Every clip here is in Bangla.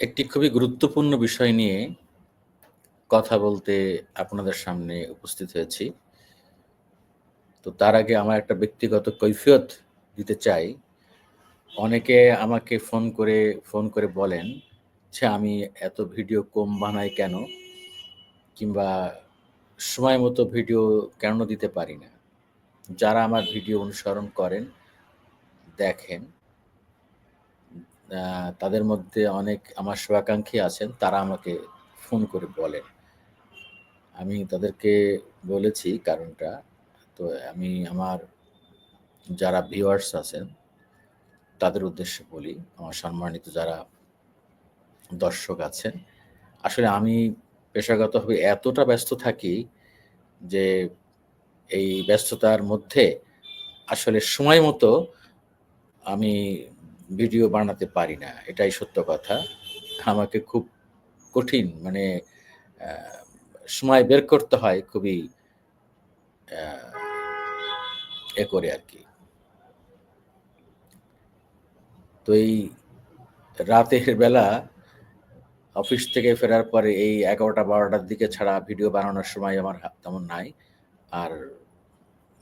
একটি খুবই গুরুত্বপূর্ণ বিষয় নিয়ে কথা বলতে আপনাদের সামনে উপস্থিত হয়েছি। তো তার আগে আমার একটা ব্যক্তিগত কৈফিয়ত দিতে চাই। অনেকে আমাকে ফোন করে ফোন করে বলেন যে, "আমি এত ভিডিও কম বানাই কেন? কিংবা সময় মতো ভিডিও কেন দিতে পারি না?" যারা আমার ভিডিও অনুসরণ করেন, দেখেন তাদের মধ্যে অনেক আমার শুভাকাঙ্ক্ষী আছেন, তারা আমাকে ফোন করে বলেন। আমি তাদেরকে বলেছি কারণটা। তো আমি আমার যারা ভিউয়ার্স আছেন, তাদের উদ্দেশ্যে বলি, আমার সম্মানিত যারা দর্শক আছেন। আসলে আমি পেশাগতভাবে এতটা ব্যস্ত থাকি যে এই ব্যস্ততার মধ্যে আসলে সময় মতো আমি ভিডিও বানাতে পারি না। এটাই সত্য কথা। আমাকে খুব কঠিন মানে সময় বের করতে হয় খুবই এ করে আর কি তো এই রাতের বেলা অফিস থেকে ফেরার পরে এই ১১টা-১২টার দিকে ছাড়া ভিডিও বানানোর সময় আমার তেমন নাই। আর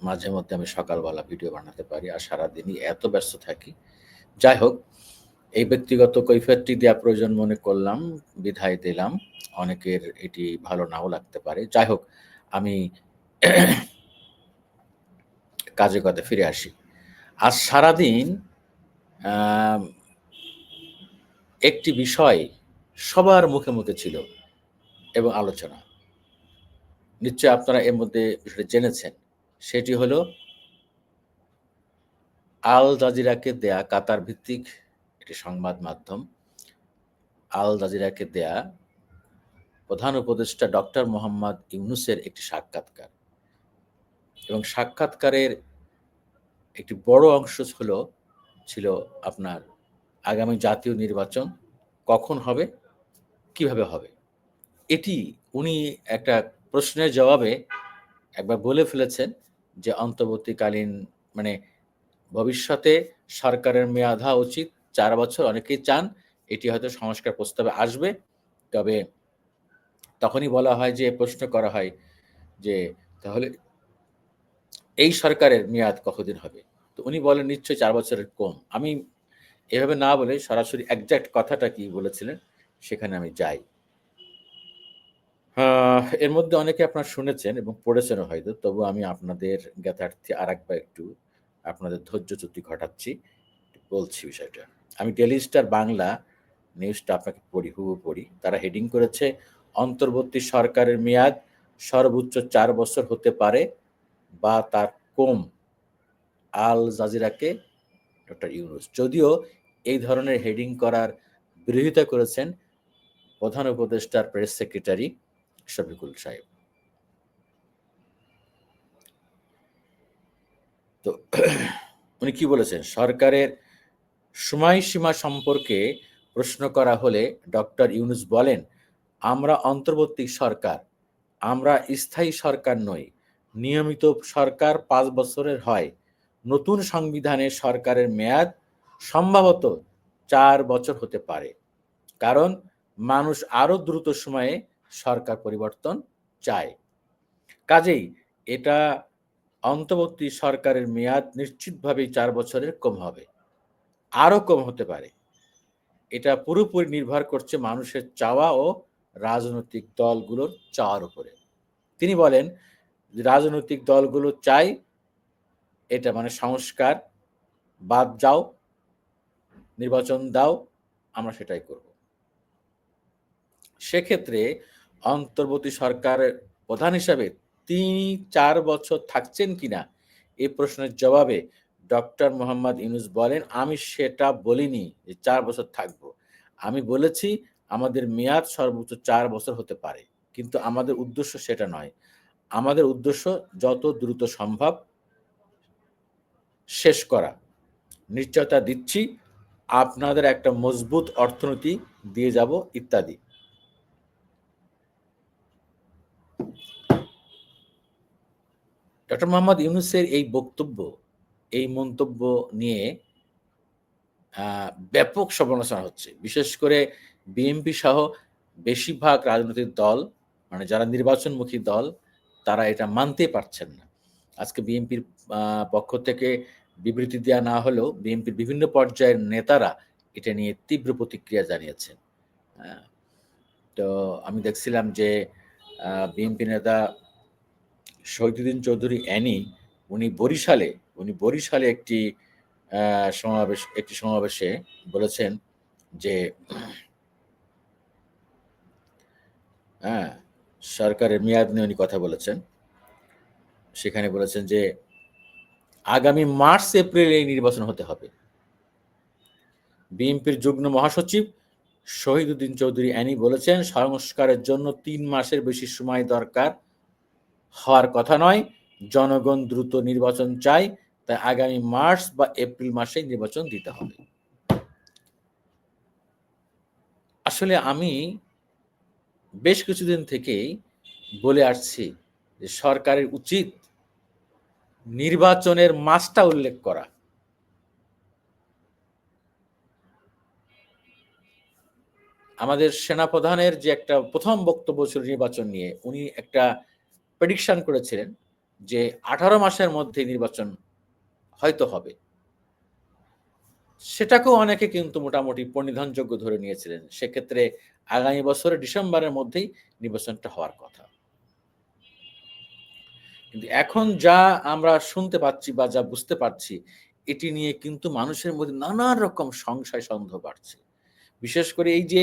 মাঝে মধ্যে আমি সকালবেলা ভিডিও বানাতে পারি। আর সারাদিনই এত ব্যস্ত থাকি। যাই হোক, এই ব্যক্তিগত কৈফিয়তটি দেওয়া প্রয়োজন মনে করলাম, বিধায় দিলাম। অনেকের এটি ভালো নাও লাগতে পারে। যাই হোক, আমি কাজে কথায় ফিরে আসি। আজ সারাদিন একটি বিষয় সবার মুখে, মুখে ছিল এবং আলোচনা। নিশ্চয়ই আপনারা এর মধ্যে বিষয়টি জেনেছেন। সেটি হলো আল জাজিরাকে দেয়া কাতার ভিত্তিক একটি সংবাদ মাধ্যম। আল জাজিরাকে দেয়া প্রধান উপদেষ্টা ডক্টর মোহাম্মদ ইউনুসের একটি সাক্ষাৎকার। এবং সাক্ষাৎকারের একটি বড় অংশ হলো ছিল আপনার আগামী জাতীয় নির্বাচন কখন হবে, কীভাবে হবে? এটি উনি একটা প্রশ্নের জবাবে একবার বলে ফেলেছেন যে অন্তর্বর্তীকালীন মানে ভবিষ্যতে সরকারের মেয়াদ হওয়া উচিত চার বছর। অনেকেই চান এটি হয়তো সংস্কার প্রস্তাবে আসবে। তবে তখনই বলা হয় যে প্রশ্ন করা হয় যে, "তাহলে এই সরকারের মেয়াদ কতদিন হবে?" তো উনি বলেন, "নিশ্চয়ই চার বছরের কম।" আমি এভাবে না বলে সরাসরি এক্সাক্ট কথাটা কি বলেছিলেন সেখানে আমি যাই। এর মধ্যে অনেকে আপনারা শুনেছেন এবং পড়েছেনও হয়তো। তবু আমি আপনাদের জ্ঞাতার্থে আরেকবার একটু আপনাদের ধৈর্য ধৈর্যচ্যুতি ঘটাচ্ছি। বলছি বিষয়টা। আমি ডেইলি স্টার বাংলা নিউজটা আপনাকে পড়ি, হুবহু পড়ি। তারা হেডিং করেছে, "অন্তর্বর্তী সরকারের মেয়াদ সর্বোচ্চ চার বছর হতে পারে বা তার কম। আল জাজিরাকে ডক্টর ইউনুস।" যদিও এই ধরনের হেডিং করার বিরোধিতা করেছেন প্রধান উপদেষ্টার প্রেস সেক্রেটারি শফিকুল সাহেব। তো উনি কি বলেছেন? সরকারের সময়সীমা সম্পর্কে প্রশ্ন করা হলে ডক্টর ইউনুস বলেন, "আমরা অন্তর্বর্তী সরকার। আমরা স্থায়ী সরকার নই। নিয়মিত সরকার পাঁচ বছরের হয়। নতুন সংবিধানে সরকারের মেয়াদ সম্ভবত চার বছর হতে পারে। কারণ মানুষ আরও দ্রুত সময়ে সরকার পরিবর্তন চায়। কাজেই এটা অন্তর্বর্তী সরকারের মেয়াদ নিশ্চিতভাবেই চার বছরের কম হবে। আরও কম হতে পারে। এটা পুরোপুরি নির্ভর করছে মানুষের চাওয়া ও রাজনৈতিক দলগুলোর চাওয়ার উপরে।" তিনি বলেন, "রাজনৈতিক দলগুলো চাই এটা মানে সংস্কার বাদ যাও, নির্বাচন দাও, আমরা সেটাই করব।" সেক্ষেত্রে অন্তর্বর্তী সরকারের প্রধান হিসাবে তিনি চার বছর থাকছেন কিনা এ প্রশ্নের জবাবে ডক্টর মোহাম্মদ ইউনুস বলেন, "আমি সেটা বলিনি যে চার বছর থাকব। আমি বলেছি আমাদের মেয়াদ সর্বোচ্চ চার বছর হতে পারে। কিন্তু আমাদের উদ্দেশ্য সেটা নয়। আমাদের উদ্দেশ্য যত দ্রুত সম্ভব শেষ করা। নিশ্চয়তা দিচ্ছি আপনাদের একটা মজবুত অর্থনীতি দিয়ে যাব ইত্যাদি।" ডক্টর মোহাম্মদ ইউনুসের এই বক্তব্য, এই মন্তব্য নিয়ে ব্যাপক সমালোচনা হচ্ছে। বিশেষ করে বিএনপি সহ বেশিরভাগ রাজনৈতিক দল মানে যারা নির্বাচনমুখী দল তারা এটা মানতে পারছেন না। আজকে বিএনপির পক্ষ থেকে বিবৃতি দেওয়া না হলেও বিএনপির বিভিন্ন পর্যায়ের নেতারা এটা নিয়ে তীব্র প্রতিক্রিয়া জানিয়েছেন। তো আমি দেখছিলাম যে বিএনপি নেতা শহীদুদ্দিন চৌধুরী অ্যানি, উনি বরিশালে উনি বরিশালে একটি সমাবেশ, একটি সমাবেশে বলেছেন যে হ্যাঁ সরকারের মেয়াদ নিয়ে উনি কথা বলেছেন। সেখানে বলেছেন যে, আগামী মার্চ, এপ্রিল এই নির্বাচন হতে হবে। বিএনপির যুগ্ম মহাসচিব শহীদুদ্দিন চৌধুরী অ্যানি বলেছেন, সংস্কারের জন্য তিন মাসের বেশি সময় দরকার। হওয়ার কথা নয়। জনগণ দ্রুত নির্বাচন চায়, তাই আগামী মার্চ বা এপ্রিল মাসে নির্বাচন দিতে হবে। আসলে আমি বেশ কিছুদিন থেকেই বলে আসছি যে সরকারের উচিত নির্বাচনের মাসটা উল্লেখ করা। আমাদের সেনাপ্রধানের যে একটা প্রথম বক্তব্য ছিল নির্বাচন নিয়ে, উনি একটা প্রেডিকশন করেছিলেন যে আঠারো মাসের মধ্যে নির্বাচন হয়তো হবে। সেটাকেও অনেকে কিন্তু মোটামুটি পরিধানযোগ্য ধরে নিয়েছিলেন। সেক্ষেত্রে আগামী বছরের ডিসেম্বরের মধ্যেই নির্বাচনটা হওয়ার কথা। কিন্তু এখন যা আমরা শুনতে পাচ্ছি বা যা বুঝতে পারছি, এটি নিয়ে কিন্তু মানুষের মধ্যে নানা রকম সংশয় সন্দেহ বাড়ছে। বিশেষ করে এই যে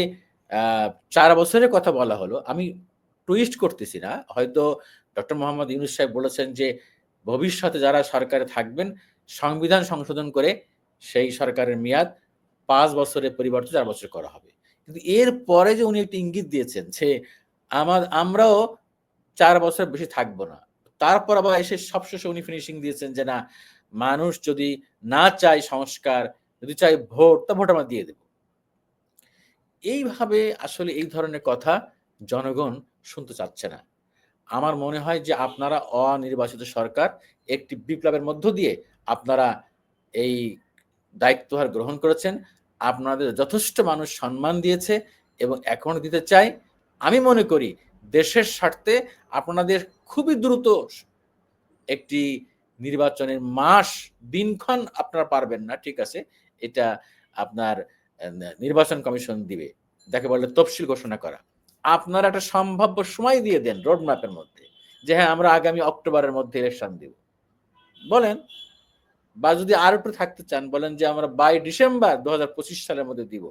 চার বছরের কথা বলা হলো, আমি টুইস্ট করতেছি না। হয়তো ডক্টর মোহাম্মদ ইউনুস সাহেব বলেছেন যে, ভবিষ্যতে যারা সরকারে থাকবেন, সংবিধান সংশোধন করে সেই সরকারের মেয়াদ পাঁচ বছরে পরিবর্তন চার বছর করা হবে। কিন্তু এর পরে যে উনি একটি ইঙ্গিত দিয়েছেন সে আমার, আমরাও চার বছর বেশি থাকব না। তারপর আবার এসে সবশেষে উনি ফিনিশিং দিয়েছেন যে, না, মানুষ যদি না চায় সংস্কার, যদি চায় ভোট, তা ভোট আমরা দিয়ে দেব। এইভাবে আসলে এই ধরনের কথা জনগণ শুনতে চাচ্ছে না। আমার মনে হয় যে আপনারা অনির্বাচিত সরকার একটি বিপ্লবের মধ্য দিয়ে আপনারা এই দায়িত্বভার গ্রহণ করেছেন। আপনাদের যথেষ্ট মানুষ সম্মান দিয়েছে এবং এখন দিতে চাই আমি মনে করি দেশের স্বার্থে আপনাদের খুবই দ্রুত একটি নির্বাচনের মাস, দিনক্ষণ আপনারা পারবেন না, ঠিক আছে? এটা আপনার নির্বাচন কমিশন দিবে। যাকে বলে তফসিল ঘোষণা করা। আপনারা একটা সম্ভাব্য সময় দিয়ে দেন রোড ম্যাপের মধ্যে যে হ্যাঁ আমরা আগামী অক্টোবরের মধ্যে ইলেকশন দিব। বলেন, বা যদি আর একটু থাকতে চান, বলেন যে আমরা বাই ডিসেম্বর দু হাজার পঁচিশ সালের মধ্যে দিব।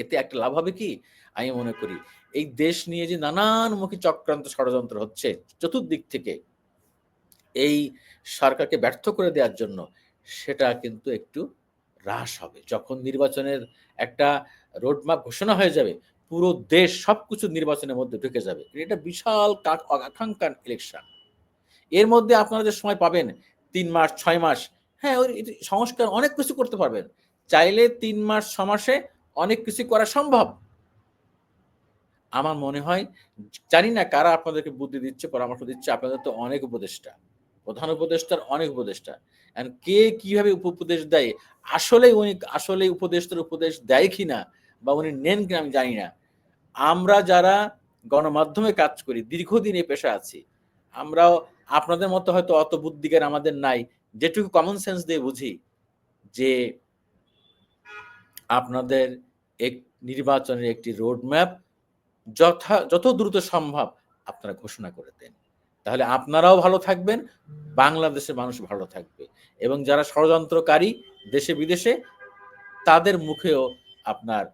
এতে একটা লাভ হবে কি? আমি মনে করি এই দেশ নিয়ে যে নানানমুখী চক্রান্ত ষড়যন্ত্র হচ্ছে চতুর্দিক থেকে, এই সরকারকে ব্যর্থ করে দেওয়ার জন্য সেটা কিন্তু একটু হ্রাস হবে। যখন নির্বাচনের একটা রোডম্যাপ ঘোষণা হয়ে যাবে পুরো দেশ সবকিছু নির্বাচনের মধ্যে ঢুকে যাবে। এটা বিশাল আকাঙ্ক্ষার ইলেকশন এর মধ্যে আপনারা যে সময় পাবেন, তিন মাস, ছয় মাস হ্যাঁ ওই সংস্কার অনেক কিছু করতে পারবেন। চাইলে তিন মাস ছ মাসে অনেক কিছু করা সম্ভব। আমার মনে হয়, জানি না কারা আপনাদেরকে বুদ্ধি দিচ্ছে, পরামর্শ দিচ্ছে, আপনাদের তো অনেক উপদেষ্টা। প্রধান উপদেষ্টার অনেক উপদেষ্টা। কে কীভাবে উপদেশ দেয়? আসলে উনি আসলে উপদেষ্টার উপদেশ দেয় কিনা? বা উনি নেন কিনা আমি জানি না। আমরা যারা গণমাধ্যমে কাজ করি, দীর্ঘদিন এই পেশা আছি, আমরাও আপনাদের মতো হয়তো অত বুদ্ধিজ্ঞান আমাদের নাই, যেটুকু কমন সেন্স দিয়ে বুঝি যে আপনাদের এক নির্বাচনের একটি রোডম্যাপ যথা, যত দ্রুত সম্ভব আপনারা ঘোষণা করে দেন। তাহলে আপনারাও ভালো থাকবেন, বাংলাদেশের মানুষ ভালো থাকবে এবং যারা ষড়যন্ত্রকারী দেশে বিদেশে তাদের মুখেও আপনার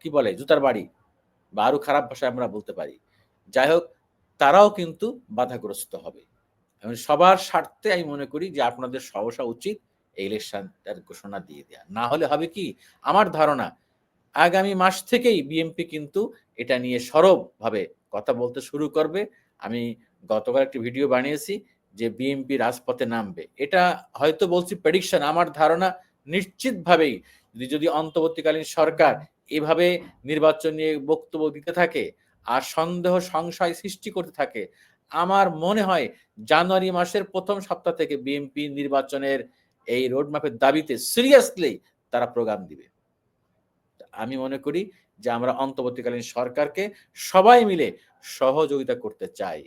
কি বলে, জুতার বাড়ি বা আরও খারাপ ভাষায় আমরা বলতে পারি। যাই হোক, তারাও কিন্তু বাধাগ্রস্ত হবে। সবার স্বার্থে আমি মনে করি যে আপনাদের সহসা উচিত এই ইলেকশনটার ঘোষণা দিয়ে দেওয়া না হলে হবে কি? আমার ধারণা, আগামী মাস থেকেই বিএমপি কিন্তু এটা নিয়ে সরবভাবে কথা বলতে শুরু করবে। আমি গতকাল একটি ভিডিও বানিয়েছি যে বিএমপি রাজপথে নামবে। এটা হয়তো বলছি প্রেডিকশন আমার ধারণা নিশ্চিতভাবেই যদি অন্তর্বর্তীকালীন সরকার এভাবে নির্বাচন নিয়ে বক্তব্য দিতে থাকে আর সন্দেহ সংশয় সৃষ্টি করতে থাকে। আমার মনে হয় জানুয়ারি মাসের প্রথম সপ্তাহ থেকে বিএনপি নির্বাচনের এই রোডম্যাপের দাবিতে সিরিয়াসলি তারা প্রোগ্রাম দিবে। আমি মনে করি যে আমরা অন্তর্বর্তীকালীন সরকারকে সবাই মিলে সহযোগিতা করতে চাই।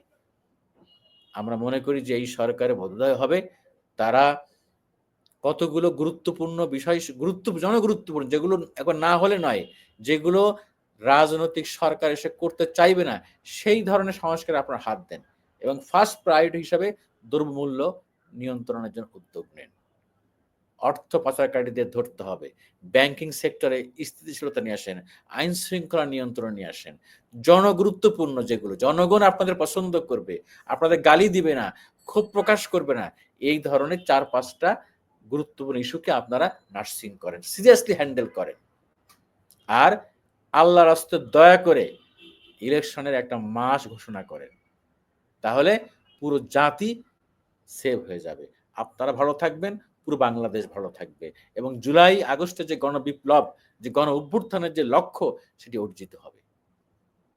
আমরা মনে করি যে এই সরকারের বোধোদয় হবে। তারা কতগুলো গুরুত্বপূর্ণ বিষয়, গুরুত্ব, জনগুরুত্বপূর্ণ, যেগুলো এখন না হলে নয়, যেগুলো রাজনৈতিক সরকার এসে করতে চাইবে না, সেই ধরনের সংস্কারে আপনার হাত দেন এবং ফার্স্ট প্রায়োরিটি হিসাবে দুর্মূল্য নিয়ন্ত্রণের জন্য উদ্যোগ নেন। অর্থ পাচারকারীদের ধরতে হবে ব্যাংকিং সেক্টরে স্থিতিশীলতা নিয়ে আসেন, আইন শৃঙ্খলা নিয়ন্ত্রণ নিয়ে আসেন, জনগুরুত্বপূর্ণ যেগুলো, জনগণ আপনাদের পছন্দ করবে, আপনাদের গালি দিবে না, ক্ষোভ প্রকাশ করবে না, এই ধরনের চার পাঁচটা গুরুত্বপূর্ণ ইস্যুকে আপনারা নার্সিং করেন, সিরিয়াসলি হ্যান্ডেল করেন। আর আল্লাহ রাস্তে দয়া করে ইলেকশনের একটা মাস ঘোষণা করেন, তাহলে পুরো জাতি সেভ হয়ে যাবে। আপনারা ভালো থাকবেন, পুরো বাংলাদেশ ভালো থাকবে এবং জুলাই আগস্টে যে গণবিপ্লব, যে গণ অভ্যুত্থানের যে লক্ষ্য, সেটি অর্জিত হবে।